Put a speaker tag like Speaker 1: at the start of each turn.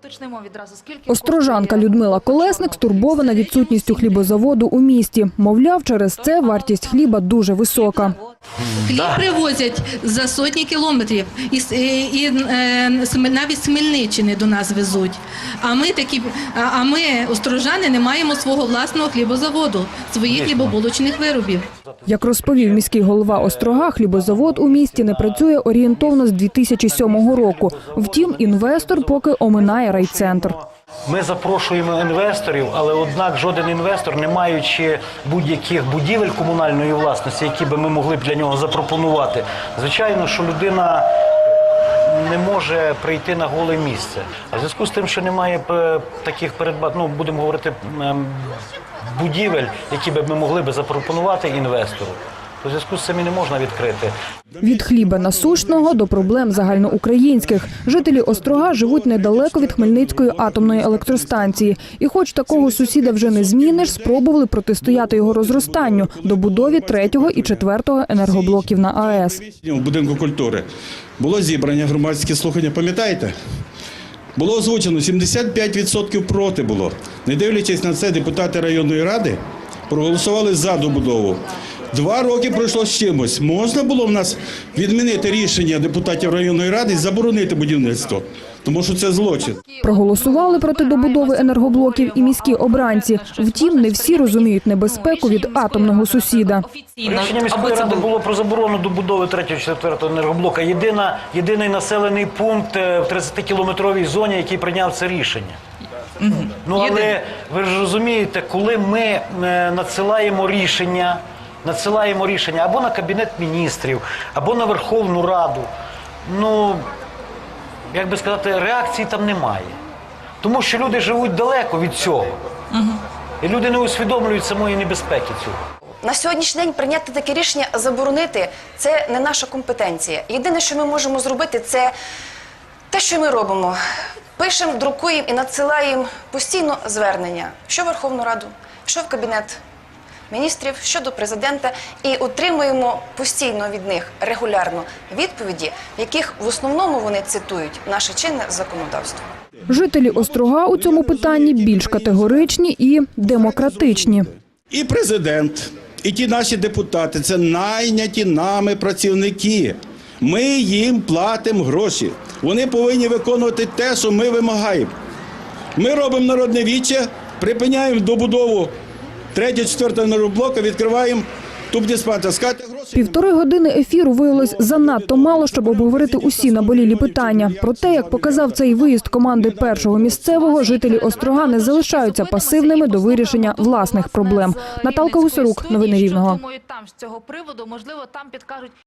Speaker 1: Уточнимо відразу, скільки
Speaker 2: Острожанка Людмила Колесник стурбована відсутністю хлібозаводу у місті. Мовляв, через це вартість хліба дуже висока.
Speaker 3: Хліб привозять за сотні кілометрів, і, і, і е, навіть з Хмельниччини до нас везуть. А ми такі, а- а ми, острожани, не маємо свого власного хлібозаводу, своїх хлібобулочних виробів.
Speaker 2: Як розповів міський голова Острога, хлібозавод у місті не працює орієнтовно з 2007 року. Втім, інвестор поки оминає райцентр.
Speaker 4: Ми запрошуємо інвесторів, але однак жоден інвестор, не маючи будь-яких будівель комунальної власності, які би ми могли б для нього запропонувати, звичайно, що людина не може прийти на голе місце. А в зв'язку з тим, що немає е, таких передбат, ну будемо говорити ем, будівель, які би ми могли би запропонувати інвестору. В зв'язку з цим і не можна відкрити.
Speaker 2: Від хліба насущного до проблем загальноукраїнських. Жителі Острога живуть недалеко від Хмельницької атомної електростанції. І хоч такого сусіда вже не зміниш, спробували протистояти його розростанню – добудові третього і четвертого енергоблоків на АЕС.
Speaker 5: В будинку культури було зібрання, громадські слухання, пам'ятаєте? Було озвучено 75% проти було. Не дивлячись на це, депутати районної ради проголосували за добудову. Два роки пройшло з чимось. Можна було в нас відмінити рішення депутатів районної ради і заборонити будівництво, тому що це злочин.
Speaker 2: Проголосували проти добудови енергоблоків і міські обранці. Втім, не всі розуміють небезпеку від атомного сусіда.
Speaker 4: Рішення міської ради
Speaker 1: було.
Speaker 4: було про заборону добудови 3-4 енергоблока. Єдина, єдиний населений пункт е, в 30-кілометровій зоні, який прийняв це рішення. Ну але ви ж розумієте, коли ми е, надсилаємо рішення, надсилаємо рішення або на кабінет міністрів, або на Верховну Раду, ну як би сказати, реакції там немає. Тому що люди живуть далеко від цього. І люди не усвідомлюють самої небезпеки цього.
Speaker 6: На сьогоднішній день прийняти таке рішення заборонити це не наша компетенція. Єдине, що ми можемо зробити, це те, що ми робимо. Пишемо, друкуємо і надсилаємо постійно звернення, що в Верховну Раду, що в кабінет міністрів, що до президента, і отримуємо постійно від них регулярно відповіді, в яких в основному вони цитують наше чинне законодавство.
Speaker 2: Жителі Острога у цьому питанні більш категоричні і демократичні.
Speaker 5: І президент, і ті наші депутати це найняті нами працівники. Ми їм платимо гроші. Вони повинні виконувати те, що ми вимагаємо. Ми робимо народне віче, припиняємо добудову 3-4 енергоблока, відкриваємо тубдиспансер. Скати гроші.
Speaker 2: Півтори години ефіру виявилось занадто мало, щоб обговорити усі наболілі питання. Проте, як показав цей виїзд команди першого місцевого, жителі Острога не залишаються пасивними до вирішення власних проблем. Наталка Гусарук, новини Рівного.
Speaker 1: Там з цього приводу, можливо, там підкажуть